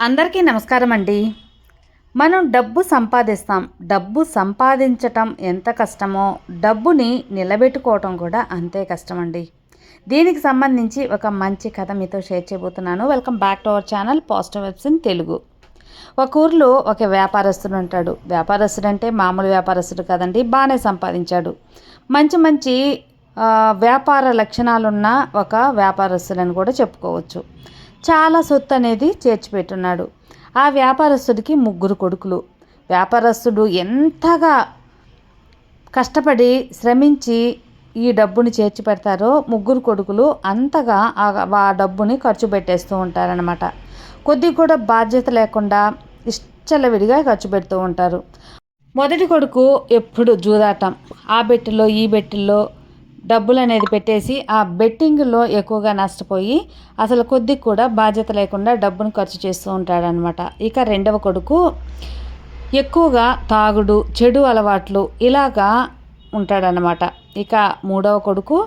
అందరికీ నమస్కారం అండి. మనం డబ్బు సంపాదిస్తాం. డబ్బు సంపాదించటం ఎంత కష్టమో డబ్బుని నిలబెట్టుకోవటం కూడా అంతే కష్టం అండి దీనికి సంబంధించి ఒక మంచి కథ మీతో షేర్ చేయబోతున్నాను. Welcome back to our channel positive vibes in Telugu. ఒక ఊర్లో ఒక వ్యాపారస్తుడు ఉంటాడు. వ్యాపారస్తుడు అంటే మామూలు వ్యాపారస్తుడు కదండి బాగానే సంపాదించాడు. మంచి మంచి వ్యాపార లక్షణాలున్న ఒక వ్యాపారస్తులని కూడా చెప్పుకోవచ్చు. చాలా సొత్తు అనేది చేర్చిపెట్టున్నాడు. ఆ వ్యాపారస్తుడికి ముగ్గురు కొడుకులు. వ్యాపారస్తుడు ఎంతగా కష్టపడి శ్రమించి ఈ డబ్బుని చేర్చి పెడతారో ముగ్గురు కొడుకులు అంతగా ఆ డబ్బుని ఖర్చు పెట్టేస్తూ ఉంటారనమాట కొద్ది కూడా బాధ్యత లేకుండా ఇష్టలవిడిగా ఖర్చు పెడుతూ ఉంటారు. మొదటి కొడుకు ఎప్పుడు జూదాటం. ఆ బెట్టులో ఈ బెట్టుల్లో డబ్బులు అనేది పెట్టేసి ఆ బెట్టింగ్లో ఎక్కువగా నష్టపోయి అసలు కొద్ది కూడా బాధ్యత లేకుండా డబ్బును ఖర్చు చేస్తూ ఉంటాడనమాట ఇక రెండవ కొడుకు ఎక్కువగా తాగుడు చెడు అలవాట్లు ఇలాగా ఉంటాడనమాట ఇక మూడవ కొడుకు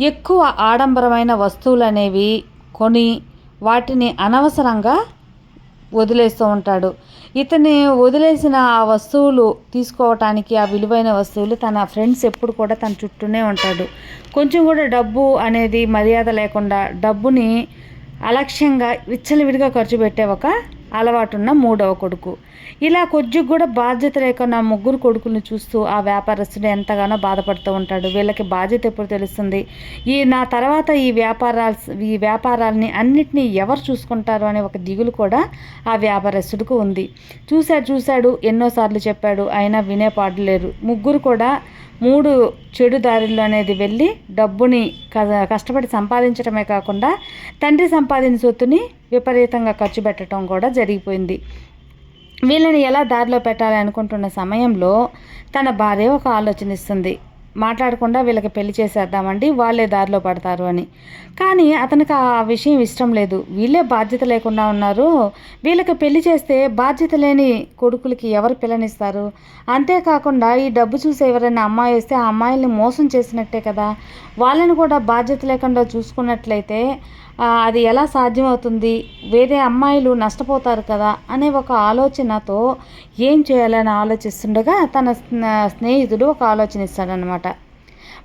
ఎక్కువ ఆడంబరమైన వస్తువులు అనేవి కొని వాటిని అనవసరంగా వదిలేస్తూ ఉంటాడు. ఇతని వదిలేసిన ఆ వస్తువులు తీసుకోవటానికి ఆ విలువైన వస్తువులు తన ఫ్రెండ్స్ ఎప్పుడు కూడా తన చుట్టూనే ఉంటాడు. కొంచెం కూడా డబ్బు అనేది మర్యాద లేకుండా డబ్బుని అలక్ష్యంగా విచ్చలవిడిగా ఖర్చు పెట్టే ఒక అలవాటున్న మూడవ కొడుకు. ఇలా కొద్దిగా కూడా బాధ్యత లేకుండా ముగ్గురు కొడుకులను చూస్తూ ఆ వ్యాపారస్తుడు ఎంతగానో బాధపడుతూ ఉంటాడు. వీళ్ళకి బాధ్యత ఎప్పుడు తెలుస్తుంది? ఈ నా తర్వాత ఈ వ్యాపారాలు ఈ వ్యాపారాలని అన్నిటినీ ఎవరు చూసుకుంటారు అనే ఒక దిగులు కూడా ఆ వ్యాపారస్తుడికి ఉంది. చూశాడు చూశాడు ఎన్నోసార్లు చెప్పాడు అయినా వినే పాడలేరు ముగ్గురు కూడా మూడు చెడు దారిలో అనేది వెళ్ళి డబ్బుని కష్టపడి సంపాదించడమే కాకుండా తండ్రి సంపాదించిన సొత్తుని విపరీతంగా ఖర్చు పెట్టడం కూడా జరిగిపోయింది. వీళ్ళని ఎలా దారిలో పెట్టాలి అనుకుంటున్న సమయంలో తన భార్య ఒక ఆలోచన ఇస్తుంది. మాట్లాడకుండా వీళ్ళకి పెళ్ళి చేసేద్దామండి వాళ్ళే దారిలో పడతారు అని. కానీ అతనికి ఆ విషయం ఇష్టం లేదు. వీళ్ళే బాధ్యత లేకుండా ఉన్నారు. వీళ్ళకి పెళ్ళి చేస్తే బాధ్యత లేని కొడుకులకి ఎవరు పిల్లనిస్తారు? అంతేకాకుండా ఈ డబ్బు చూసి ఎవరైనా అమ్మాయి వస్తే ఆ అమ్మాయిల్ని మోసం చేసినట్టే కదా. వాళ్ళని కూడా బాధ్యత లేకుండా చూసుకున్నట్లయితే అది ఎలా సాధ్యమవుతుంది? వేరే అమ్మాయిలు నష్టపోతారు కదా అనే ఒక ఆలోచనతో ఏం చేయాలని ఆలోచిస్తుండగా తన స్నే- స్నేహితుడు ఒక ఆలోచన ఇస్తాడనమాట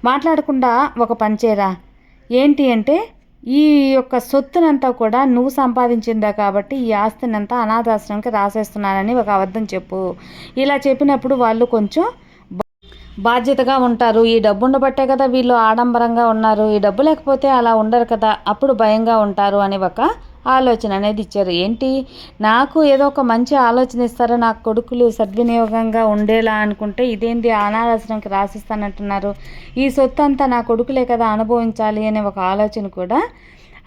మాట్లాడకుండా ఒక పంచేరా ఏంటి అంటే ఈ యొక్క సొత్తునంతా కూడా నువ్వు సంపాదించిందా కాబట్టి ఈ ఆస్తినంతా అనాథాశ్రమంకి రాసేస్తున్నానని ఒక అబద్ధం చెప్పు. ఇలా చెప్పినప్పుడు వాళ్ళు కొంచెం బాధ్యతగా ఉంటారు. ఈ డబ్బు ఉండబట్టే కదా వీళ్ళు ఆడంబరంగా ఉన్నారు. ఈ డబ్బు లేకపోతే అలా ఉండరు కదా అప్పుడు భయంగా ఉంటారు అని ఒక ఆలోచన అనేది ఇచ్చారు. ఏంటి? నాకు ఏదో ఒక మంచి ఆలోచన ఇస్తారో? నాకు కొడుకులు సద్వినియోగంగా ఉండేలా అనుకుంటే ఇదేంటి అనాథాశ్రమంకి రాసిస్తానంటున్నారు. ఈ సొత్తు అంతా నా కొడుకులే కదా అనుభవించాలి అనే ఒక ఆలోచన కూడా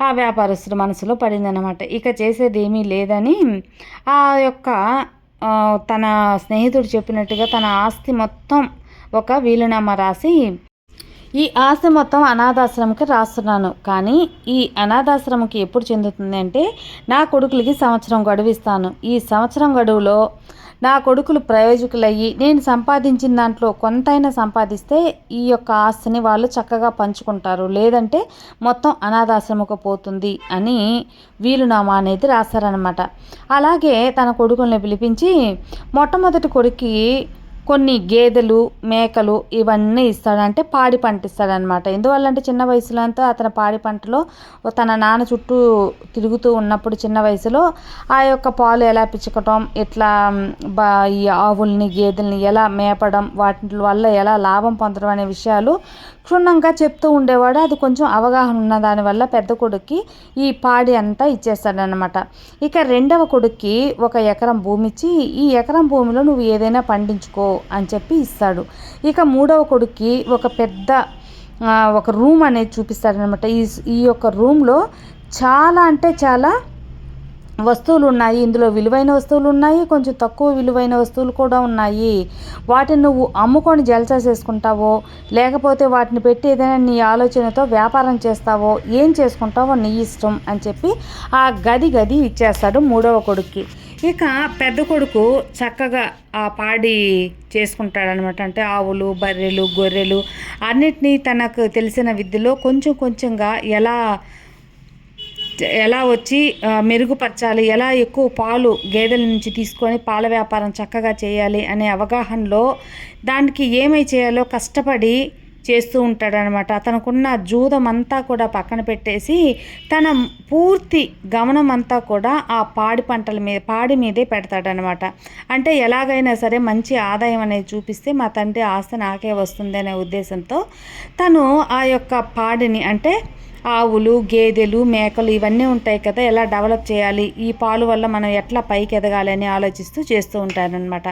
ఆ వ్యాపారస్తుడు మనసులో పడిందనమాట ఇక చేసేది ఏమీ లేదని ఆ యొక్క తన స్నేహితుడు చెప్పినట్టుగా తన ఆస్తి మొత్తం ఒక వీలునామా రాసి ఈ ఆస్తి మొత్తం అనాథాశ్రమకి రాస్తున్నాను. కానీ ఈ అనాథాశ్రమకి ఎప్పుడు చెందుతుంది అంటే నా కొడుకులకి సంవత్సరం గడువు ఇస్తాను. ఈ సంవత్సరం గడువులో నా కొడుకులు ప్రయోజకులయ్యి నేను సంపాదించిన దాంట్లో కొంతైనా సంపాదిస్తే ఈ యొక్క ఆస్తిని వాళ్ళు చక్కగా పంచుకుంటారు. లేదంటే మొత్తం అనాథాశ్రమకు పోతుంది అని వీలునామా అనేది రాశారనమాట అలాగే తన కొడుకుల్ని పిలిపించి మొట్టమొదటి కొడుక్కి కొన్ని గేదెలు మేకలు ఇవన్నీ ఇస్తాడంటే పాడి పంట ఇస్తాడనమాట ఎందువల్లంటే చిన్న వయసులో అంతా అతని పాడి పంటలో తన నాన్న చుట్టూ తిరుగుతూ ఉన్నప్పుడు చిన్న వయసులో ఆ యొక్క పాలు ఎలా పిచ్చుకటం ఇట్లా బా ఈ ఆవుల్ని గేదెల్ని ఎలా మేపడం వాటి వల్ల ఎలా లాభం పొందడం అనే విషయాలు క్షుణ్ణంగా చెప్తూ ఉండేవాడు. అది కొంచెం అవగాహన ఉన్న దానివల్ల పెద్ద కొడుక్కి ఈ పాడి అంతా ఇచ్చేస్తాడనమాట ఇక రెండవ కొడుక్కి ఒక ఎకరం భూమి ఇచ్చి ఈ ఎకరం భూమిలో నువ్వు ఏదైనా పండించుకో అని చెప్పి ఇస్తాడు. ఇక మూడవ కొడుక్కి ఒక పెద్ద ఒక రూమ్ అనేది చూపిస్తాడనమాట ఈ ఈ యొక్క రూమ్లో చాలా అంటే చాలా వస్తువులు ఉన్నాయి ఇందులో విలువైన వస్తువులు ఉన్నాయి కొంచెం తక్కువ విలువైన వస్తువులు కూడా ఉన్నాయి. వాటిని నువ్వు అమ్ముకొని జల్సా చేసుకుంటావో లేకపోతే వాటిని పెట్టి ఏదైనా నీ ఆలోచనతో వ్యాపారం చేస్తావో ఏం చేసుకుంటావో నీ ఇష్టం అని చెప్పి ఆ గది గది ఇచ్చేస్తాడు మూడవ కొడుక్కి. ఇక పెద్ద కొడుకు చక్కగా ఆ పాడి చేసుకుంటాడనమాట. అంటే ఆవులు బర్రెలు గొర్రెలు అన్నిటినీ తనకు తెలిసిన విద్యలో కొంచెం కొంచెంగా ఎలా ఎలా వచ్చి మెరుగుపరచాలి ఎలా ఎక్కువ పాలు గేదెల నుంచి తీసుకొని పాల వ్యాపారం చక్కగా చేయాలి అనే అవగాహనలో దానికి ఏమై చేయాలో కష్టపడి చేస్తూ ఉంటాడనమాట. తనకున్న జూదం అంతా కూడా పక్కన పెట్టేసి తన పూర్తి గమనం అంతా కూడా ఆ పాడి పంటల మీద పాడి మీదే పెడతాడనమాట. అంటే ఎలాగైనా సరే మంచి ఆదాయం అనేది చూపిస్తే మా తండ్రి ఆస్తి నాకే వస్తుంది అనే ఉద్దేశంతో తను ఆ యొక్క పాడిని అంటే ఆవులు గేదెలు మేకలు ఇవన్నీ ఉంటాయి కదా ఎలా డెవలప్ చేయాలి? ఈ పాలు వల్ల మనం ఎట్లా పైకి ఎదగాలి అని ఆలోచిస్తూ చేస్తూ ఉంటారనమాట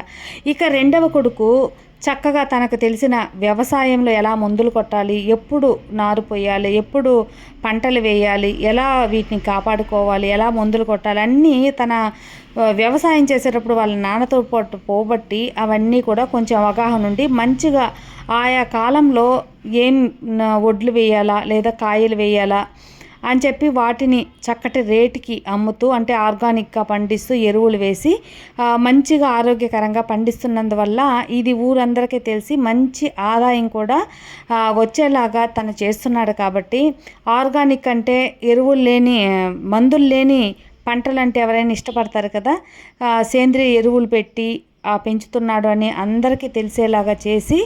ఇక రెండవ కొడుకు చక్కగా తనకు తెలిసిన వ్యవసాయంలో ఎలా మందులు కొట్టాలి? ఎప్పుడు నారు పోయాలి? ఎప్పుడు పంటలు వేయాలి? ఎలా వీటిని కాపాడుకోవాలి? ఎలా మందులు కొట్టాలి? అన్నీ తన వ్యవసాయం చేసేటప్పుడు వాళ్ళ నాన్నతో పాటు పోబట్టి అవన్నీ కూడా కొంచెం అవగాహన ఉండి మంచిగా ఆయా కాలంలో ఏం వడ్లు వేయాలా లేదా కాయలు వేయాలా అని చెప్పి వాటిని చక్కటి రేటుకి అమ్ముతూ అంటే ఆర్గానిక్గా పండిస్తూ ఎరువులు వేసి మంచిగా ఆరోగ్యకరంగా పండిస్తున్నందువల్ల ఇది ఊరందరికీ తెలిసి మంచి ఆదాయం కూడా వచ్చేలాగా తను చేస్తున్నాడు కాబట్టి ఆర్గానిక్ అంటే ఎరువులు లేని మందులు లేని పంటలు అంటే ఎవరైనా ఇష్టపడతారు కదా సేంద్రియ ఎరువులు పెట్టి పెంచుతున్నాడు అని అందరికీ తెలిసేలాగా చేసి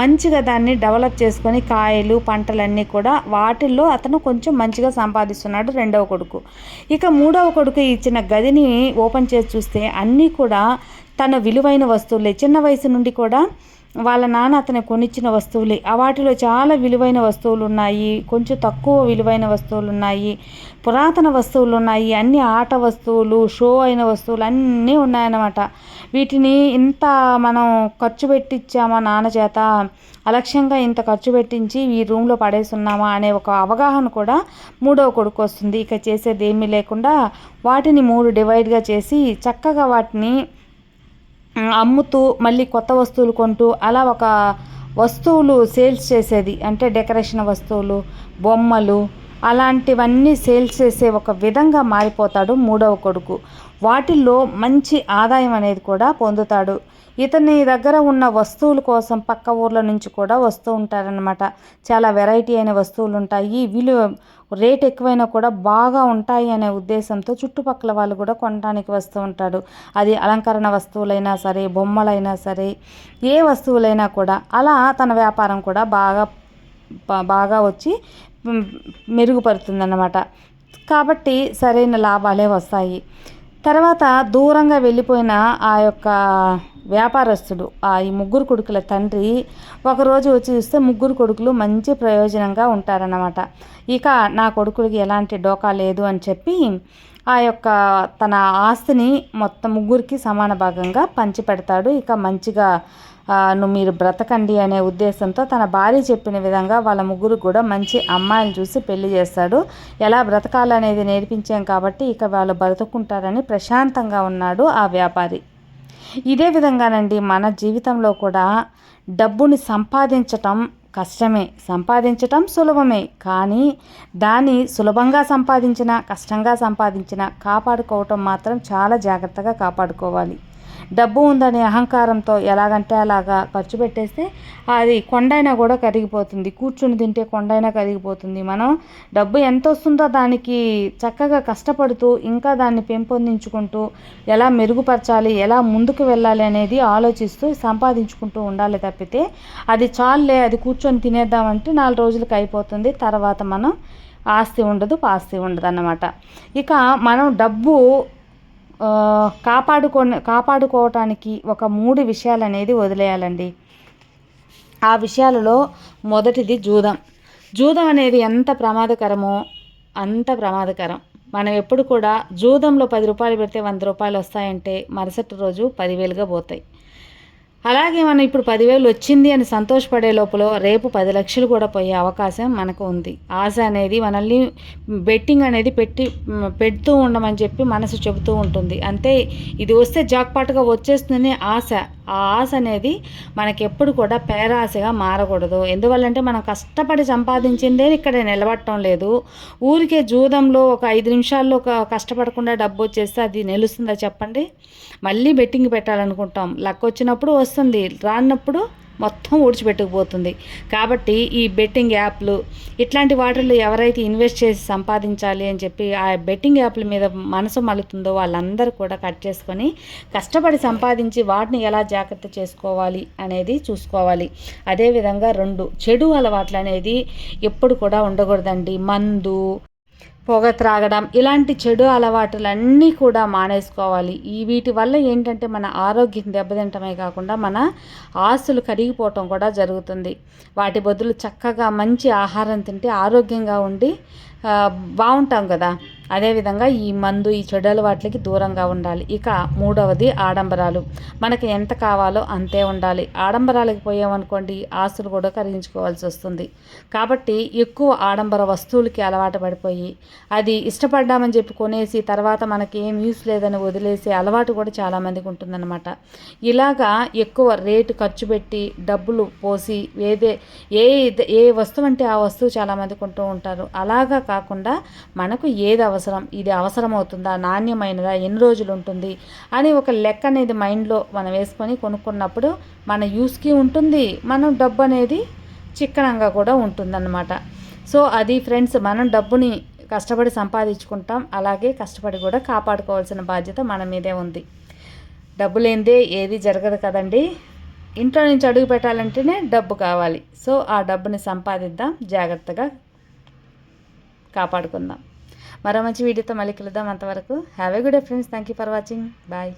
మంచిగా దాన్ని డెవలప్ చేసుకొని కాయలు పంటలన్నీ కూడా వాటిల్లో అతను కొంచెం మంచిగా సంపాదిస్తున్నాడు రెండవ కొడుకు. ఇక మూడవ కొడుకు ఇచ్చిన గదిని ఓపెన్ చేసి చూస్తే అన్నీ కూడా తన విలువైన వస్తువులే. చిన్న వయసు నుండి కూడా వాళ్ళ నాన్న అతను కొనిచ్చిన వస్తువులే. ఆ వాటిలో చాలా విలువైన వస్తువులు ఉన్నాయి కొంచెం తక్కువ విలువైన వస్తువులు ఉన్నాయి పురాతన వస్తువులు ఉన్నాయి అన్ని ఆట వస్తువులు షో అయిన వస్తువులు అన్నీ ఉన్నాయన్నమాట. వీటిని ఇంత మనం ఖర్చు పెట్టించామా నాన్న చేత? అలక్ష్యంగా ఇంత ఖర్చు పెట్టించి ఈ రూమ్లో పడేస్తున్నామా అనే ఒక అవగాహన కూడా మూడవ కొడుకు వస్తుంది. ఇక చేసేది ఏమీ లేకుండా వాటిని మూడు డివైడ్గా చేసి చక్కగా వాటిని అమ్ముతూ మళ్ళీ కొత్త వస్తువులు కొంటూ అలా ఒక వస్తువులు సేల్స్ చేసేది. అంటే డెకరేషన్ వస్తువులు బొమ్మలు అలాంటివన్నీ సేల్స్ చేసే ఒక విధంగా మారిపోతాడు మూడవ కొడుకు. వాటిల్లో మంచి ఆదాయం అనేది కూడా పొందుతాడు. ఇతని దగ్గర ఉన్న వస్తువుల కోసం పక్క ఊర్ల నుంచి కూడా వస్తూ ఉంటారనమాట చాలా వెరైటీ అయిన వస్తువులు ఉంటాయి. విలువ రేట్ ఎక్కువైనా కూడా బాగా ఉంటాయి అనే ఉద్దేశంతో చుట్టుపక్కల వాళ్ళు కూడా కొనడానికి వస్తూ ఉంటాడు. అది అలంకరణ వస్తువులైనా సరే బొమ్మలైనా సరే ఏ వస్తువులైనా కూడా అలా తన వ్యాపారం కూడా బాగా బాగా వచ్చి మెరుగుపడుతుందన్నమాట. కాబట్టి సరైన లాభాలే వస్తాయి. తర్వాత దూరంగా వెళ్ళిపోయిన ఆ యొక్క వ్యాపారస్తుడు ఆ ఈ ముగ్గురు కొడుకుల తండ్రి ఒకరోజు వచ్చి చూస్తే ముగ్గురు కొడుకులు మంచి ప్రయోజనంగా ఉంటారన్నమాట. ఇక నా కొడుకులకి ఎలాంటి డోకా లేదు అని చెప్పి ఆ యొక్క తన ఆస్తిని మొత్తం ముగ్గురికి సమాన భాగంగా పంచిపెడతాడు. ఇక మంచిగా మీరు బ్రతకండి అనే ఉద్దేశంతో తన భార్య చెప్పిన విధంగా వాళ్ళ ముగ్గురు కూడా మంచి అమ్మాయిలు చూసి పెళ్ళి చేస్తాడు. ఎలా బ్రతకాలనేది నేర్పించాం కాబట్టి ఇక వాళ్ళు బ్రతుకుంటారని ప్రశాంతంగా ఉన్నాడు ఆ వ్యాపారి. ఇదే విధంగానండి మన జీవితంలో కూడా డబ్బుని సంపాదించటం కష్టమే. సంపాదించటం సులభమే. కానీ దాన్ని సులభంగా సంపాదించిన కష్టంగా సంపాదించిన కాపాడుకోవటం మాత్రం చాలా జాగ్రత్తగా కాపాడుకోవాలి. డబ్బు ఉందనే అహంకారంతో ఎలాగంటే అలాగా ఖర్చు పెట్టేస్తే అది కొండైనా కూడా కరిగిపోతుంది. కూర్చుని తింటే కొండైనా కరిగిపోతుంది. మనం డబ్బు ఎంత వస్తుందో దానికి చక్కగా కష్టపడుతూ ఇంకా దాన్ని పెంపొందించుకుంటూ ఎలా మెరుగుపరచాలి ఎలా ముందుకు వెళ్ళాలి అనేది ఆలోచిస్తూ సంపాదించుకుంటూ ఉండాలి తప్పితే అది చాలులే అది కూర్చొని తినేద్దామంటే నాలుగు రోజులకి అయిపోతుంది. తర్వాత మనం ఆస్తి ఉండదు పాస్తి ఉండదు అన్నమాట. ఇక మనం డబ్బు కాపాడుకో కాపాడుకోవటానికి ఒక మూడు విషయాలు అనేది వదిలేయాలండి. ఆ విషయాలలో మొదటిది జూదం. జూదం అనేది ఎంత ప్రమాదకరమో అంత ప్రమాదకరం. మనం ఎప్పుడు కూడా జూదంలో పది రూపాయలు పెడితే వంద రూపాయలు వస్తాయంటే మరుసటి రోజు పదివేలుగా పోతాయి. అలాగే మనం ఇప్పుడు పదివేలు వచ్చింది అని సంతోషపడే లోపల రేపు పది లక్షలు కూడా పోయే అవకాశం మనకు ఉంది. ఆశ అనేది మనల్ని బెట్టింగ్ అనేది పెట్టి పెడుతూ ఉండమని చెప్పి మనసు చెబుతూ ఉంటుంది. అంతే ఇది వస్తే జాక్పాట్గా వచ్చేస్తుందని ఆశ. ఆ ఆశ అనేది మనకి ఎప్పుడు కూడా పేరాశగా మారకూడదు. ఎందువల్లంటే మనం కష్టపడి సంపాదించిందే ఇక్కడ నిలబడటం లేదు. ఊరికే జూదంలో ఒక ఐదు నిమిషాల్లో ఒక కష్టపడకుండా డబ్బు వచ్చేస్తే అది నిలుస్తుందా చెప్పండి? మళ్ళీ బెట్టింగ్ పెట్టాలనుకుంటాం. లక్ వచ్చినప్పుడు వస్తుంది. రానప్పుడు మొత్తం ఊడ్చిపెట్టుకుపోతుంది. కాబట్టి ఈ బెట్టింగ్ యాప్లు ఇట్లాంటి వాటిల్లో ఎవరైతే ఇన్వెస్ట్ చేసి సంపాదించాలి అని చెప్పి ఆ బెట్టింగ్ యాప్ల మీద మనసు మలుతుందో వాళ్ళందరూ కూడా కట్ చేసుకొని కష్టపడి సంపాదించి వాటిని ఎలా జాగ్రత్త చేసుకోవాలి అనేది చూసుకోవాలి. అదేవిధంగా రెండు చెడు అలవాట్లు అనేది ఎప్పుడు కూడా ఉండకూడదండి. మందు పొగ త్రాగడం ఇలాంటి చెడు అలవాటులన్నీ కూడా మానేసుకోవాలి. ఈ వీటి వల్ల ఏంటంటే మన ఆరోగ్యం దెబ్బతింటమే కాకుండా మన ఆస్తులు కరిగిపోవటం కూడా జరుగుతుంది. వాటి బదులు చక్కగా మంచి ఆహారం తింటే ఆరోగ్యంగా ఉండి బాగుంటాం కదా. అదేవిధంగా ఈ మందు ఈ చెడు అలవాట్లకి దూరంగా ఉండాలి. ఇక మూడవది ఆడంబరాలు. మనకి ఎంత కావాలో అంతే ఉండాలి. ఆడంబరాలకు పోయామనుకోండి ఆస్తులు కూడా కరిగించుకోవాల్సి వస్తుంది. కాబట్టి ఎక్కువ ఆడంబర వస్తువులకి అలవాటు పడిపోయి అది ఇష్టపడ్డామని చెప్పి కొనేసి తర్వాత మనకి ఏం యూస్ లేదని వదిలేసి అలవాటు కూడా చాలామందికి ఉంటుందన్నమాట. ఇలాగా ఎక్కువ రేటు ఖర్చు పెట్టి డబ్బులు పోసి ఏదే ఏ ఏ వస్తువు అంటే ఆ వస్తువు చాలామందికి కొంటూ ఉంటారు. అలాగా కాకుండా మనకు ఏది అవసరం ఇది అవసరం అవుతుందా నాణ్యమైనదా ఎన్ని రోజులు ఉంటుంది అని ఒక లెక్క అనేది మైండ్లో మనం వేసుకొని కొనుక్కున్నప్పుడు మన యూస్కి ఉంటుంది మనం డబ్బు అనేది చిక్కనంగా కూడా ఉంటుందన్నమాట. సో అది ఫ్రెండ్స్ మనం డబ్బుని కష్టపడి సంపాదించుకుంటాం అలాగే కష్టపడి కూడా కాపాడుకోవాల్సిన బాధ్యత మన మీదే ఉంది. డబ్బు లేనిదే ఏది జరగదు కదండి. ఇంట్లో నుంచి అడుగు పెట్టాలంటేనే డబ్బు కావాలి. సో ఆ డబ్బుని సంపాదిద్దాం జాగ్రత్తగా కాపాడుకుందాం. మరో మంచి వీడియోతో మళ్ళీ కలుద్దాం. అంతవరకు have a good friends thank you for watching bye